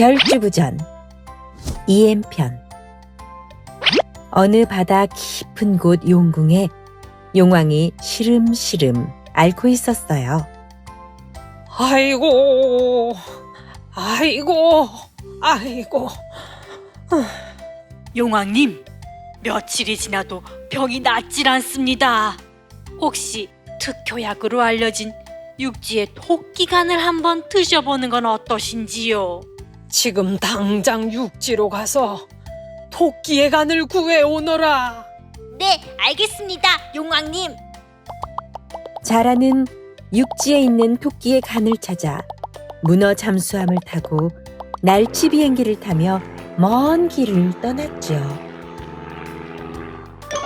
별주부전 이엠편 어느 바다 깊은 곳 용궁에 용왕이 시름시름 앓고 있었어요. 아이고, 아이고, 아이고. 용왕님, 며칠이 지나도 병이 낫질 않습니다. 혹시 특효약으로 알려진 육지의 토끼간을 한번 드셔보는 건 어떠신지요? 지금 당장 육지로 가서 토끼의 간을 구해 오너라. 네, 알겠습니다, 용왕님. 자라는 육지에 있는 토끼의 간을 찾아 문어 잠수함을 타고 날치 비행기를 타며 먼 길을 떠났죠.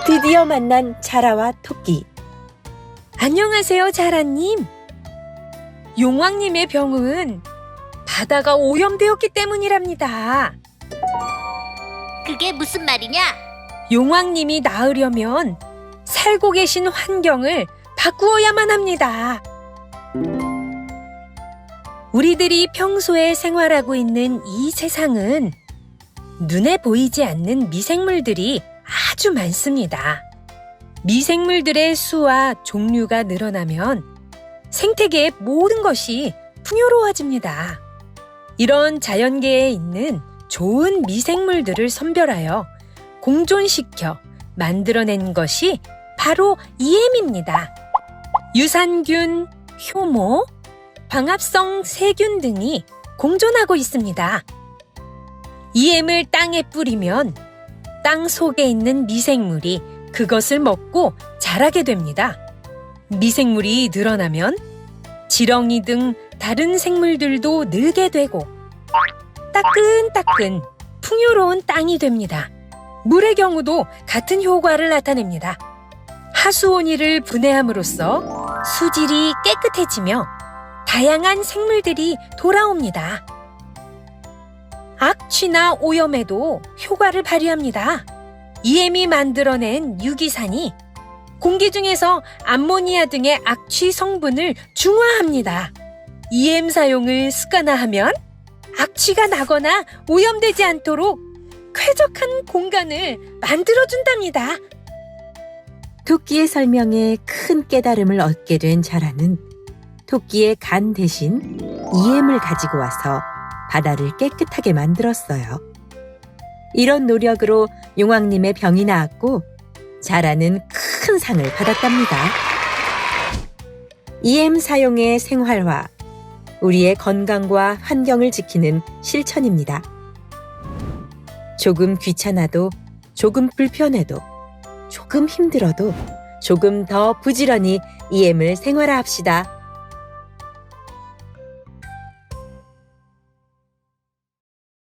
드디어 만난 자라와 토끼. 안녕하세요, 자라님. 용왕님의 병은 바다가 오염되었기 때문이랍니다. 그게 무슨 말이냐? 용왕님이 나으려면 살고 계신 환경을 바꾸어야만 합니다. 우리들이 평소에 생활하고 있는 이 세상은 눈에 보이지 않는 미생물들이 아주 많습니다. 미생물들의 수와 종류가 늘어나면 생태계의 모든 것이 풍요로워집니다. 이런 자연계에 있는 좋은 미생물들을 선별하여 공존시켜 만들어낸 것이 바로 EM입니다. 유산균, 효모, 광합성 세균 등이 공존하고 있습니다. EM을 땅에 뿌리면 땅 속에 있는 미생물이 그것을 먹고 자라게 됩니다. 미생물이 늘어나면 지렁이 등 다른 생물들도 늘게 되고 따끈따끈 풍요로운 땅이 됩니다. 물의 경우도 같은 효과를 나타냅니다. 하수온이를 분해함으로써 수질이 깨끗해지며 다양한 생물들이 돌아옵니다. 악취나 오염에도 효과를 발휘합니다. EM이 만들어낸 유기산이 공기 중에서 암모니아 등의 악취 성분을 중화합니다. EM 사용을 습관화하면 악취가 나거나 오염되지 않도록 쾌적한 공간을 만들어준답니다. 토끼의 설명에 큰 깨달음을 얻게 된 자라는 토끼의 간 대신 EM을 가지고 와서 바다를 깨끗하게 만들었어요. 이런 노력으로 용왕님의 병이 나았고 자라는 큰 상을 받았답니다. EM 사용의 생활화, 우리의 건강과 환경을 지키는 실천입니다. 조금 귀찮아도, 조금 불편해도, 조금 힘들어도, 조금 더 부지런히 EM을 생활화합시다.